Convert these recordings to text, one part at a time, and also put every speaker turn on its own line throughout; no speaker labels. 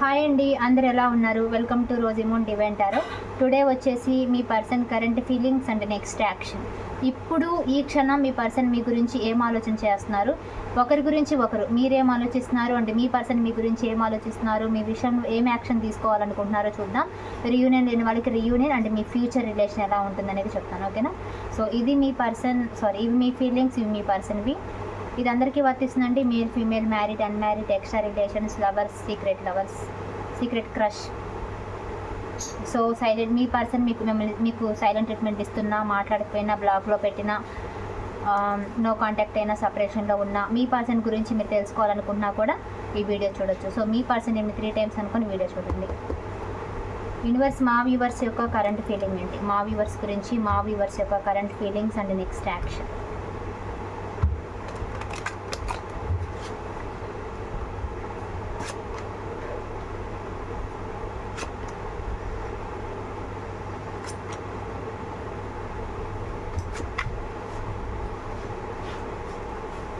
Hi అండి అందరు ఎలా ఉన్నారు? వెల్కమ్ టు రోజిమోన్ డివెంటారో టుడే వచ్చేసి మీ person current feelings and next action ఇప్పుడు ఈ క్షణం మీ పర్సన్ మీ గురించి ఏం ఆలోచన చేస్తున్నారు? ఒకరి గురించి ఒకరు. మీరేం ఆలోచిస్తున్నారు? అంటే మీ పర్సన్ మీ గురించి ఏం ఆలోచిస్తున్నారు? మీ విషయంలో ఏం యాక్షన్ తీసుకోవాలనుకుంటున్నారో చూద్దాం. రియూనియన్ లేని వాళ్ళకి రియూనియన్ అండ్ మీ ఫ్యూచర్ రిలేషన్ ఎలా ఉంటుందనేది చెప్తాను ఓకేనా? సో ఇది మీ పర్సన్ సారీ ఇవి మీ ఫీలింగ్స్ ఇవి మీ పర్సన్వి ఇది అందరికీ వర్తిస్తుందండి. Male female married unmarried extra relations lovers secret lovers secret crush. So silent మీ పర్సన్ మీకు మిమ్మల్ని మీకు సైలెంట్ ట్రీట్మెంట్ ఇస్తున్నా మాట్లాడకపోయినా బ్లాక్లో పెట్టినా నో కాంటాక్ట్ అయినా సపరేషన్లో ఉన్న మీ పర్సన్ గురించి మీరు తెలుసుకోవాలనుకున్నా కూడా ఈ వీడియో చూడొచ్చు. సో మీ పర్సన్ ఏమి త్రీ టైమ్స్ అనుకుని వీడియో చూడండి. యూనివర్స్ మా వ్యూవర్స్ యొక్క కరెంట్ ఫీలింగ్ ఏంటి? మా వ్యూవర్స్ గురించి మా వ్యూవర్స్ యొక్క current feelings and next action.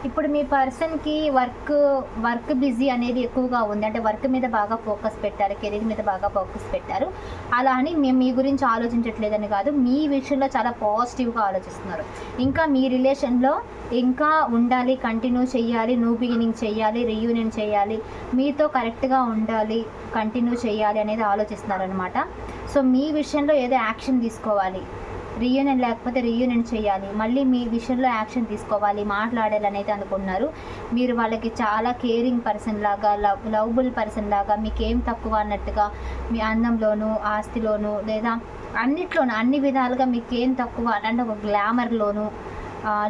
ఇప్పుడు మీ పర్సన్కి వర్క్ వర్క్ బిజీ అనేది ఎక్కువగా ఉంది. అంటే వర్క్ మీద బాగా ఫోకస్ పెట్టారు కెరీర్ మీద బాగా ఫోకస్ పెట్టారు. అలా అని మేము మీ గురించి ఆలోచించట్లేదని కాదు. మీ విషయంలో చాలా పాజిటివ్గా ఆలోచిస్తున్నారు. ఇంకా మీ రిలేషన్లో ఇంకా ఉండాలి కంటిన్యూ చేయాలి న్యూ బిగినింగ్ చేయాలి రీయూనియన్ చేయాలి మీతో కరెక్ట్గా ఉండాలి కంటిన్యూ చేయాలి అనేది ఆలోచిస్తున్నారు అనమాట సో మీ విషయంలో ఏదో యాక్షన్ తీసుకోవాలి. రీయూనియన్ లేకపోతే రీయూనియన్ చేయాలి. మళ్ళీ మీ విషయంలో యాక్షన్ తీసుకోవాలి మాట్లాడాలి అనేది అనుకున్నారు మీరు వాళ్ళకి చాలా కేరింగ్ పర్సన్ లాగా లవ్ లవబుల్ పర్సన్ లాగా మీకేం తక్కువ అన్నట్టుగా మీ అందంలోనూ ఆస్తిలోనూ లేదా అన్నిట్లోనూ అన్ని విధాలుగా మీకేం తక్కువ అంటే ఒక గ్లామర్లోను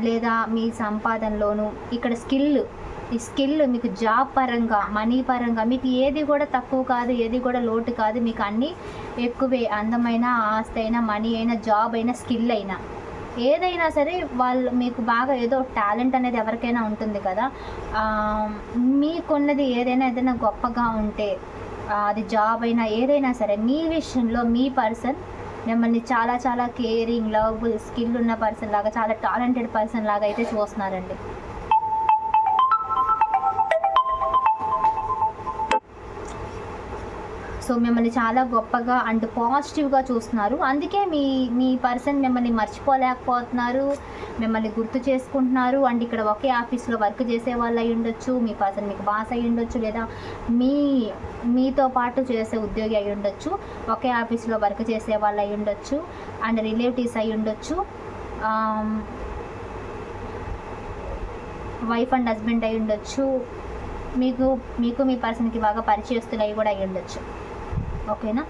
లేదా మీ సంపాదనలోను ఇక్కడ స్కిల్ ఈ స్కిల్ మీకు జాబ్ పరంగా మనీ పరంగా మీకు ఏది కూడా తక్కువ కాదు ఏది కూడా లోటు కాదు మీకు అన్నీ ఎక్కువే అందమైన ఆస్తి అయినా మనీ అయినా జాబ్ అయినా స్కిల్ అయినా. ఏదైనా సరే వాళ్ళు మీకు బాగా ఏదో టాలెంట్ అనేది ఎవరికైనా ఉంటుంది కదా. మీకున్నది ఏదైనా ఏదైనా గొప్పగా ఉంటే అది జాబ్ అయినా ఏదైనా సరే మీ విషయంలో మీ పర్సన్ మిమ్మల్ని చాలా చాలా కేరింగ్ లవబుల్ స్కిల్ ఉన్న పర్సన్ లాగా చాలా టాలెంటెడ్ పర్సన్ లాగా అయితే చూస్తున్నారండి. సో మిమ్మల్ని చాలా గొప్పగా అండ్ పాజిటివ్గా చూస్తున్నారు. అందుకే మీ మీ పర్సన్ మిమ్మల్ని మర్చిపోలేకపోతున్నారు మిమ్మల్ని గుర్తు చేసుకుంటున్నారు. అండ్ ఇక్కడ ఒకే ఆఫీస్లో వర్క్ చేసే వాళ్ళు అయి ఉండొచ్చు మీ పర్సన్ మీకు బాస్ అయి ఉండొచ్చు లేదా మీ మీతో పాటు చేసే ఉద్యోగి అయి ఉండొచ్చు ఒకే ఆఫీస్లో వర్క్ చేసే వాళ్ళు అయి ఉండొచ్చు అండ్ రిలేటివ్స్ అయి ఉండొచ్చు వైఫ్ అండ్ హస్బెండ్ అయి ఉండొచ్చు మీకు మీకు మీ పర్సన్కి బాగా పరిచయస్తులు అయి కూడా అయి ఉండొచ్చు. ఓకేనా?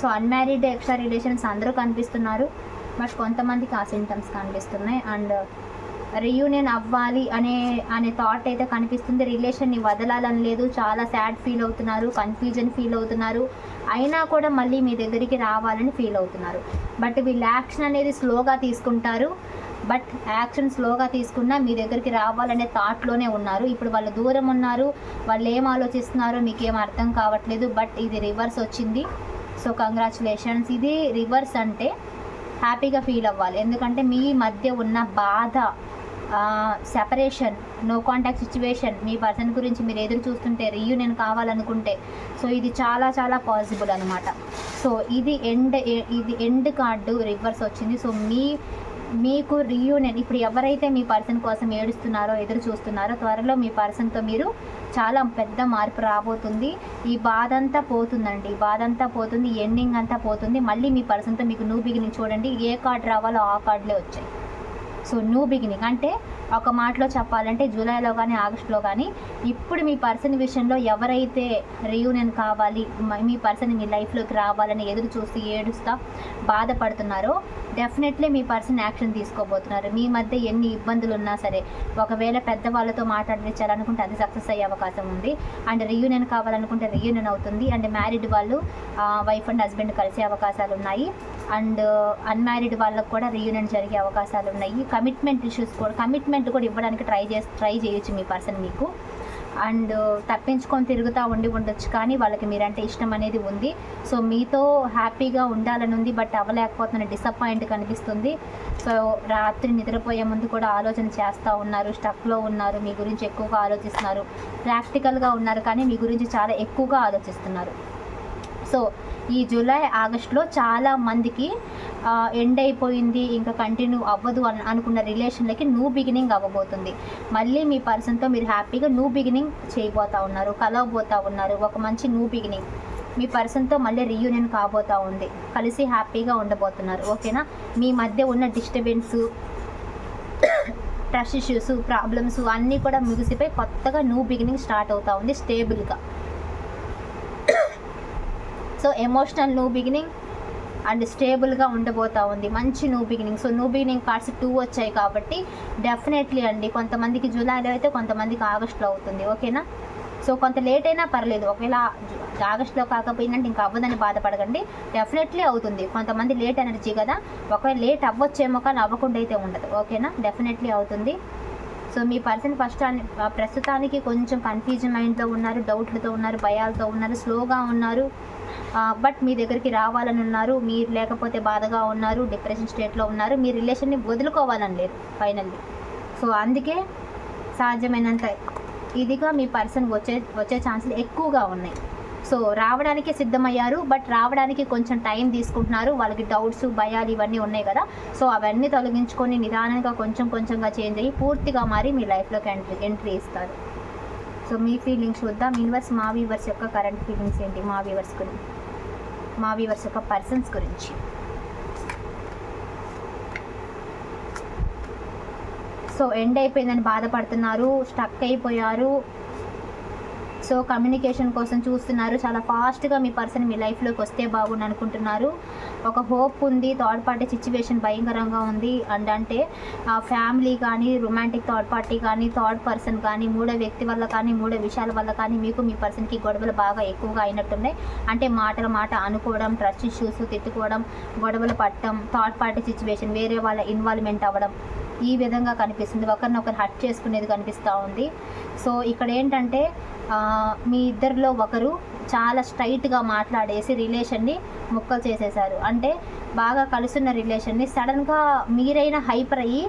సో అన్మ్యారీడ్ ఎక్స్ట్రా రిలేషన్స్ అందరూ కనిపిస్తున్నారు. బట్ కొంతమందికి ఆ సింటమ్స్ కనిపిస్తున్నాయి. అండ్ రీయూనియన్ అవ్వాలి అనే అనే థాట్ అయితే కనిపిస్తుంది. రిలేషన్ని వదలాలని లేదు. చాలా సాడ్ ఫీల్ అవుతున్నారు. కన్ఫ్యూజన్ ఫీల్ అవుతున్నారు. అయినా కూడా మళ్ళీ మీ దగ్గరికి రావాలని ఫీల్ అవుతున్నారు. బట్ వీళ్ళు యాక్షన్ అనేది స్లోగా తీసుకుంటారు. బట్ యాక్షన్ స్లోగా తీసుకున్నా మీ దగ్గరికి రావాలనే థాట్లోనే ఉన్నారు. ఇప్పుడు వాళ్ళు దూరం ఉన్నారు వాళ్ళు ఏం ఆలోచిస్తున్నారో మీకు ఏం అర్థం కావట్లేదు బట్ ఇది రివర్స్ వచ్చింది. So congratulations. ఇది రివర్స్ అంటే హ్యాపీగా ఫీల్ అవ్వాలి. ఎందుకంటే మీ మధ్య ఉన్న బాధ సెపరేషన్ నో కాంటాక్ట్ సిచ్యువేషన్ మీ పర్సన్ గురించి మీరు ఎదురు చూస్తుంటే రీయూనియన్ కావాలనుకుంటే సో ఇది చాలా చాలా పాసిబుల్ అనమాట సో ఇది ఎండ్ ఇది ఎండ్ కార్డు రివర్స్ వచ్చింది. సో మీ మీకు రీయూనియన్ ఇప్పుడు ఎవరైతే మీ పర్సన్ కోసం ఏడుస్తున్నారో ఎదురు చూస్తున్నారో త్వరలో మీ పర్సన్తో మీరు చాలా పెద్ద మార్పు రాబోతుంది. ఈ బాధ అంతా పోతుందండి. ఈ బాధ అంతా పోతుంది. ఎండింగ్ అంతా పోతుంది. మళ్ళీ మీ పర్సన్తో మీకు న్యూ బిగినింగ్ చూడండి. ఏ కార్డు రావాలో ఆ కార్డులే వచ్చాయి. సో న్యూ బిగినింగ్ అంటే ఒక మాటలో చెప్పాలంటే జూలైలో కానీ ఆగస్టులో కానీ ఇప్పుడు మీ పర్సన్ విషయంలో ఎవరైతే రియూనియన్ కావాలి మీ పర్సన్ మీ లైఫ్లోకి రావాలని ఎదురు చూసి ఏడుస్తా బాధపడుతున్నారో డెఫినెట్లీ మీ పర్సన్ యాక్షన్ తీసుకోబోతున్నారు. మీ మధ్య ఎన్ని ఇబ్బందులు ఉన్నా సరే ఒకవేళ పెద్దవాళ్ళతో మాట్లాడించాలనుకుంటే అది సక్సెస్ అయ్యే అవకాశం ఉంది. అండ్ రియూనియన్ కావాలనుకుంటే రియూనియన్ అవుతుంది. అండ్ మ్యారీడ్ వాళ్ళు వైఫ్ అండ్ హస్బెండ్ కలిసే అవకాశాలు ఉన్నాయి అండ్ అన్మ్యారీడ్ వాళ్ళకు కూడా రీయూనియన్ జరిగే అవకాశాలు ఉన్నాయి. కమిట్మెంట్ ఇష్యూస్ కూడా కమిట్మెంట్ కూడా ఇవ్వడానికి ట్రై చేసి ట్రై చేయొచ్చు మీ పర్సన్ మీకు. అండ్ తప్పించుకొని తిరుగుతూ ఉండి ఉండొచ్చు కానీ వాళ్ళకి మీరంటే ఇష్టం అనేది ఉంది. సో మీతో హ్యాపీగా ఉండాలని ఉంది బట్ అవ్వలేకపోతున్న డిసప్పాయింట్ కనిపిస్తుంది. సో రాత్రి నిద్రపోయే ముందు కూడా ఆలోచన చేస్తూ ఉన్నారు స్టక్లో ఉన్నారు మీ గురించి ఎక్కువగా ఆలోచిస్తున్నారు. ప్రాక్టికల్గా ఉన్నారు కానీ మీ గురించి చాలా ఎక్కువగా ఆలోచిస్తున్నారు. సో ఈ జూలై ఆగస్టులో చాలా మందికి ఎండ్ అయిపోయింది ఇంకా కంటిన్యూ అవ్వదు అని అనుకున్న రిలేషన్లకి న్యూ బిగినింగ్ అవ్వబోతుంది. మళ్ళీ మీ పర్సన్తో మీరు హ్యాపీగా న్యూ బిగినింగ్ చేయబోతా ఉన్నారు కలవబోతా ఉన్నారు ఒక మంచి న్యూ బిగినింగ్. మీ పర్సన్తో మళ్ళీ రీయూనియన్ కాబోతా ఉంది కలిసి హ్యాపీగా ఉండబోతున్నారు ఓకేనా? మీ మధ్య ఉన్న డిస్టర్బెన్స్ ట్రస్ట్ ఇష్యూస్ ప్రాబ్లమ్స్ అన్నీ కూడా ముగిసిపోయి కొత్తగా న్యూ బిగినింగ్ స్టార్ట్ అవుతా ఉంది స్టేబుల్గా. So emotional new beginning and స్టేబుల్గా ఉండబోతా ఉంది. మంచి new beginning so new beginning cards two వచ్చాయి కాబట్టి డెఫినెట్లీ అండి కొంతమందికి జూలైలో అయితే కొంతమందికి ఆగస్ట్లో అవుతుంది. ఓకేనా సో కొంత లేట్ అయినా పర్లేదు. ఒకవేళ ఆగస్ట్లో కాకపోయిందంటే ఇంకా అవ్వదని బాధపడకండి. డెఫినెట్లీ అవుతుంది. కొంతమంది లేట్ ఎనర్జీ కదా. ఒకవేళ లేట్ అవ్వచ్చేమో కానీ అవ్వకుండా అయితే ఉండదు. ఓకేనా డెఫినెట్లీ అవుతుంది. సో మీ పర్సన్ ఫస్ట్ ప్రస్తుతానికి కొంచెం కన్ఫ్యూజన్ మైండ్తో ఉన్నారు డౌట్లతో ఉన్నారు భయాలతో ఉన్నారు స్లోగా ఉన్నారు. బట్ మీ దగ్గరికి రావాలని ఉన్నారు మీరు లేకపోతే బాధగా ఉన్నారు డిప్రెషన్ స్టేట్లో ఉన్నారు మీ రిలేషన్ని వదులుకోవాలని లేదు ఫైనల్లీ సో అందుకే సాధ్యమైనంత ఇదిగా మీ పర్సన్ వచ్చే వచ్చే ఛాన్సులు ఎక్కువగా ఉన్నాయి. సో రావడానికి సిద్ధమయ్యారు బట్ రావడానికి కొంచెం టైం తీసుకుంటున్నారు వాళ్ళకి డౌట్స్ భయాలు ఇవన్నీ ఉన్నాయి కదా. సో అవన్నీ తొలగించుకొని నిదానంగా కొంచెం కొంచెంగా చేంజ్ అయ్యి పూర్తిగా మారి మీ లైఫ్లోకి ఎంట్రీ ఎంట్రీ ఇస్తారు. సో మీ ఫీలింగ్స్ చూద్దాం. ఇన్వర్స్ మా వీవర్స్ యొక్క కరెంట్ ఫీలింగ్స్ ఏంటి? మా వీవర్స్ గురించి. మా వీవర్స్ యొక్క పర్సన్స్ గురించి. సో ఎండ్ అయిపోయిందని బాధపడుతున్నారు. స్టక్ అయిపోయారు. సో కమ్యూనికేషన్ కోసం చూస్తున్నారు. చాలా ఫాస్ట్గా మీ పర్సన్ మీ లైఫ్లోకి వస్తే బాగుండు అనుకుంటున్నారు. ఒక హోప్ ఉంది థర్డ్ పార్టీ సిచ్యువేషన్ భయంకరంగా ఉంది. అండ్ అంటే ఫ్యామిలీ కానీ రొమాంటిక్ థర్డ్ పార్టీ కానీ థర్డ్ పర్సన్ కానీ మూడో వ్యక్తి వల్ల కానీ మూడో విషయాల వల్ల కానీ మీకు మీ పర్సన్కి గొడవలు బాగా ఎక్కువగా అయినట్టున్నాయి. అంటే మాటల మాట అనుకోవడం ట్రస్ట్ ఇష్యూస్ తిట్టుకోవడం గొడవలు పట్టడం థర్డ్ పార్టీ సిచ్యువేషన్ వేరే వాళ్ళ ఇన్వాల్వ్మెంట్ అవ్వడం. ఈ విధంగా కనిపిస్తుంది. ఒకరినొకరు హట్ చేసుకునేది కనిపిస్తూ ఉంది. సో ఇక్కడ ఏంటంటే మీ ఇద్దరిలో ఒకరు చాలా స్ట్రైట్గా మాట్లాడేసి రిలేషన్ని ముక్కలు చేసేశారు అంటే బాగా కలుస్తున్న రిలేషన్ని సడన్గా మీరైనా హైపర్ అయ్యి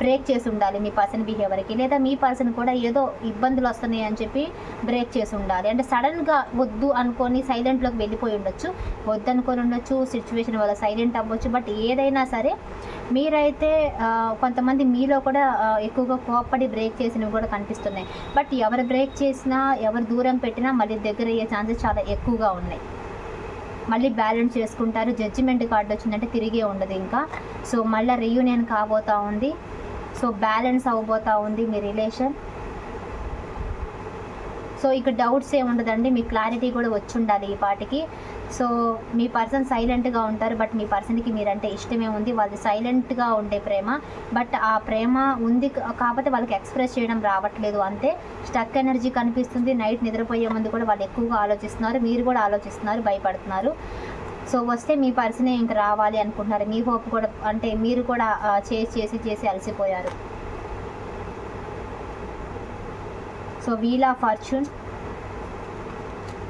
బ్రేక్ చేసి ఉండాలి మీ పర్సన్ బిహేవియర్కి. లేదా మీ పర్సన్ కూడా ఏదో ఇబ్బందులు వస్తున్నాయి అని చెప్పి బ్రేక్ చేసి ఉండాలి. అంటే సడన్గా వద్దు అనుకొని సైలెంట్లోకి వెళ్ళిపోయి ఉండొచ్చు. వద్దు అనుకొని ఉండొచ్చు సిచ్యువేషన్ వల్ల సైలెంట్ అవ్వచ్చు. బట్ ఏదైనా సరే మీరైతే కొంతమంది మీలో కూడా ఎక్కువగా కోప్పడి బ్రేక్ చేసినవి కూడా కనిపిస్తున్నాయి. బట్ ఎవరు బ్రేక్ చేసినా ఎవరు దూరం పెట్టినా మళ్ళీ దగ్గర అయ్యే ఛాన్సెస్ చాలా ఎక్కువగా ఉన్నాయి. మళ్ళీ బ్యాలెన్స్ చేసుకుంటారు. జడ్జిమెంట్ కార్డు వచ్చిందంటే తిరిగే ఉండదు ఇంకా. సో మళ్ళీ రీయూనియన్ కాబోతా ఉంది. సో బ్యాలెన్స్ అవ్వబోతా ఉంది మీ రిలేషన్ సో ఇక్కడ డౌట్స్ ఏమి ఉండదండి. మీ క్లారిటీ కూడా వచ్చి ఉండాలి ఈ పాటికి. సో మీ పర్సన్ సైలెంట్గా ఉంటారు బట్ మీ పర్సన్కి మీరంటే ఇష్టమే ఉంది. వాళ్ళది సైలెంట్గా ఉండే ప్రేమ. బట్ ఆ ప్రేమ ఉంది కా- కాకపోతే వాళ్ళకి ఎక్స్ప్రెస్ చేయడం రావట్లేదు అంతే. స్టక్ ఎనర్జీ కనిపిస్తుంది. నైట్ నిద్రపోయే ముందు కూడా వాళ్ళు ఎక్కువగా ఆలోచిస్తున్నారు. మీరు కూడా ఆలోచిస్తున్నారు భయపడుతున్నారు. సో వస్తే మీ పర్సనే ఇంక రావాలి అనుకుంటున్నారు. మీ హోప్ కూడా అంటే మీరు కూడా చేసి చేసి చేసి అలసిపోయారు. So wheel of fortune.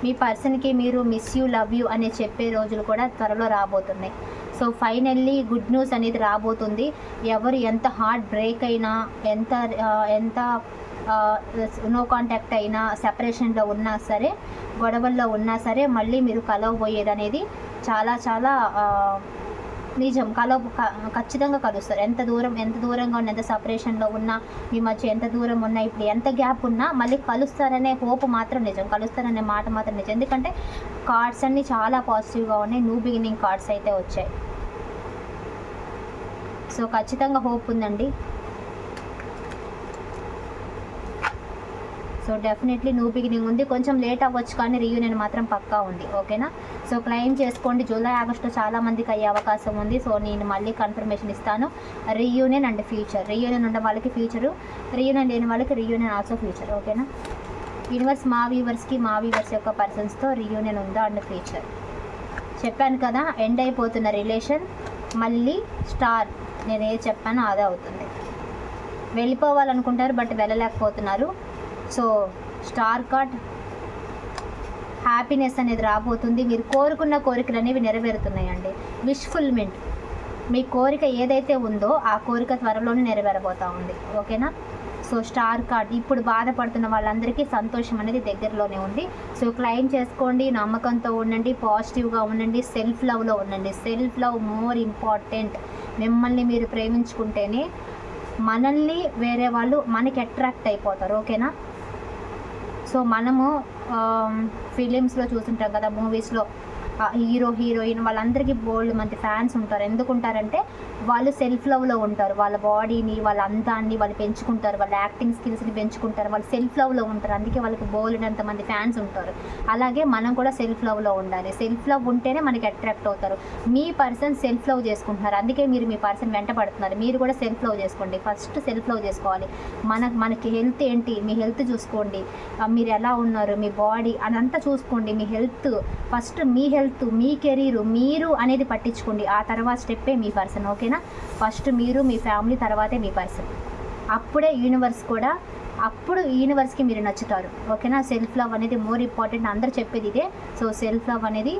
మీ పర్సన్కి మీరు మిస్ యూ లవ్ యూ అని చెప్పే రోజులు కూడా త్వరలో రాబోతున్నాయి. సో ఫైనల్లీ గుడ్ న్యూస్ అనేది రాబోతుంది. ఎవరు ఎంత హార్ట్ బ్రేక్ అయినా ఎంత ఎంత నో కాంటాక్ట్ అయినా సెపరేషన్లో ఉన్నా సరే గొడవల్లో ఉన్నా సరే మళ్ళీ మీరు కలవబోయేది అనేది చాలా చాలా నిజం. కల క- ఖచ్చితంగా కలుస్తారు. ఎంత దూరం ఎంత దూరంగా ఉన్న ఎంత సపరేషన్లో ఉన్నా మీ మధ్య ఎంత దూరం ఉన్నా ఇప్పుడు ఎంత గ్యాప్ ఉన్నా మళ్ళీ కలుస్తారనే హోప్ మాత్రం నిజం. కలుస్తారనే మాట మాత్రం నిజం. ఎందుకంటే కార్డ్స్ అన్నీ చాలా పాజిటివ్గా ఉన్నాయి. న్యూ బిగినింగ్ కార్డ్స్ అయితే వచ్చాయి. సో ఖచ్చితంగా హోప్ ఉందండి. సో డెఫినెట్లీ న్యూ బిగినింగ్ ఉంది. కొంచెం లేట్ అవ్వచ్చు కానీ రీయూనియన్ మాత్రం పక్కా ఉంది. ఓకేనా సో క్లెయిమ్ చేసుకోండి. జూలై ఆగస్టులో చాలా మందికి అయ్యే అవకాశం ఉంది. సో నేను మళ్ళీ కన్ఫర్మేషన్ ఇస్తాను. రీయూనియన్ అండ్ ఫ్యూచర్ రీయూనియన్ ఉన్న వాళ్ళకి ఫ్యూచరు రీయూనియన్ లేని వాళ్ళకి రీయూనియన్ ఆల్సో ఫ్యూచర్ ఓకేనా యూనివర్స్ మా వ్యూవర్స్కి మా వ్యూవర్స్ యొక్క పర్సన్స్తో రీయూనియన్ ఉందా అండ్ ఫ్యూచర్ చెప్పాను కదా ఎండ్ అయిపోతున్న రిలేషన్ మళ్ళీ స్టార్ నేను ఏది చెప్పానో అదే అవుతుంది. వెళ్ళిపోవాలనుకుంటారు బట్ వెళ్ళలేకపోతున్నారు. సో స్టార్ కార్డ్ హ్యాపీనెస్ అనేది రాబోతుంది. మీరు కోరుకున్న కోరికలు అనేవి నెరవేరుతున్నాయండి విష్ఫుల్మెంట్ మీ కోరిక ఏదైతే ఉందో ఆ కోరిక త్వరలోనే నెరవేరబోతూ ఉంది. ఓకేనా? So star card. ఇప్పుడు బాధపడుతున్న వాళ్ళందరికీ సంతోషం అనేది దగ్గరలోనే ఉంది. సో క్లైమ్ చేసుకోండి నమ్మకంతో ఉండండి పాజిటివ్గా ఉండండి సెల్ఫ్ లవ్లో ఉండండి. Self love more important. మిమ్మల్ని మీరు ప్రేమించుకుంటేనే మనల్ని వేరే వాళ్ళు మనకి అట్రాక్ట్ అయిపోతారు. ఓకేనా? సో మనము ఫిలిమ్స్లో చూస్తుంటాం కదా మూవీస్లో హీరో హీరోయిన్ వాళ్ళందరికీ బోల్డ్ మంది ఫ్యాన్స్ ఉంటారు. ఎందుకు ఉంటారంటే వాళ్ళు సెల్ఫ్ లవ్లో ఉంటారు. వాళ్ళ బాడీని వాళ్ళ అందాన్ని వాళ్ళు పెంచుకుంటారు. వాళ్ళ యాక్టింగ్ స్కిల్స్ని పెంచుకుంటారు. వాళ్ళు సెల్ఫ్ లవ్లో ఉంటారు. అందుకే వాళ్ళకి బోల్డ్ మంది ఫ్యాన్స్ ఉంటారు. అలాగే మనం కూడా సెల్ఫ్ లవ్లో ఉండాలి. సెల్ఫ్ లవ్ ఉంటేనే మనకి అట్రాక్ట్ అవుతారు. మీ పర్సన్ సెల్ఫ్ లవ్ చేసుకుంటున్నారు. అందుకే మీరు మీ పర్సన్ వెంట పడుతున్నారు. మీరు కూడా సెల్ఫ్ లవ్ చేసుకోండి. ఫస్ట్ సెల్ఫ్ లవ్ చేసుకోవాలి. మన మనకి హెల్త్ ఏంటి? మీ హెల్త్ చూసుకోండి. మీరు ఎలా ఉన్నారు? మీ బాడీ అదంతా చూసుకోండి. మీ హెల్త్ ఫస్ట్ మీ హెల్త్ మీ కెరీర్ మీరు అనేది పట్టించుకోండి. ఆ తర్వాత స్టెప్పే మీ పర్సన్ ఓకేనా? ఫస్ట్ మీరు మీ ఫ్యామిలీ తర్వాతే మీ పర్సన్. అప్పుడే యూనివర్స్ కూడా అప్పుడు యూనివర్స్కి మీరు నచ్చుతారు ఓకేనా? సెల్ఫ్ లవ్ అనేది మోర్ ఇంపార్టెంట్. అందరూ చెప్పేది ఇదే. సో సెల్ఫ్ లవ్ అనేది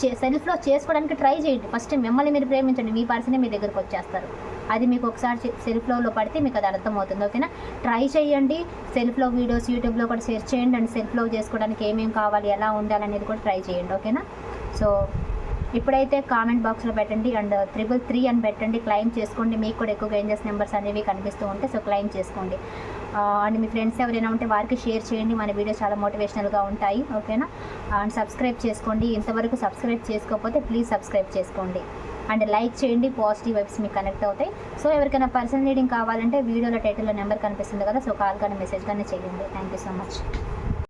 చే సెల్ఫ్ లవ్ చేసుకోవడానికి ట్రై చేయండి. ఫస్ట్ మిమ్మల్ని మీరు ప్రేమించండి. మీ పర్సనే మీ దగ్గరకు వచ్చేస్తారు. అది మీకు ఒకసారి సెల్ఫ్ లవ్లో పడితే మీకు అది అర్థమవుతుంది ఓకేనా? ట్రై చేయండి. సెల్ఫ్ లవ్ వీడియోస్ యూట్యూబ్లో కూడా షేర్ చేయండి అండ్ సెల్ఫ్ లవ్ చేసుకోవడానికి ఏమేమి కావాలి ఎలా ఉండాలి అనేది కూడా ట్రై చేయండి ఓకేనా? సో ఇప్పుడైతే కామెంట్ బాక్స్లో పెట్టండి అండ్ త్రిబుల్ త్రీ అని పెట్టండి. క్లైమ్ చేసుకోండి. మీకు కూడా ఎక్కువగా ఏంజెస్ నెంబర్స్ అనేవి కనిపిస్తూ ఉంటే సో క్లైమ్ చేసుకోండి. అండ్ మీ ఫ్రెండ్స్ ఎవరైనా ఉంటే వారికి షేర్ చేయండి. మన వీడియోస్ చాలా మోటివేషనల్గా ఉంటాయి ఓకేనా? అండ్ సబ్స్క్రైబ్ చేసుకోండి. ఇంతవరకు సబ్స్క్రైబ్ చేసుకోకపోతే ప్లీజ్ సబ్స్క్రైబ్ చేసుకోండి. అండ్ లైక్ చేయండి పాజిటివ్ వైబ్స్ మీకు కనెక్ట్ అవుతాయి. సో ఎవరికైనా పర్సనల్ రీడింగ్ కావాలంటే వీడియోలో టైటిల్లో నెంబర్ కనిపిస్తుంది కదా సో కాల్ కానీ మెసేజ్ కానీ చేయండి. Thank you so much.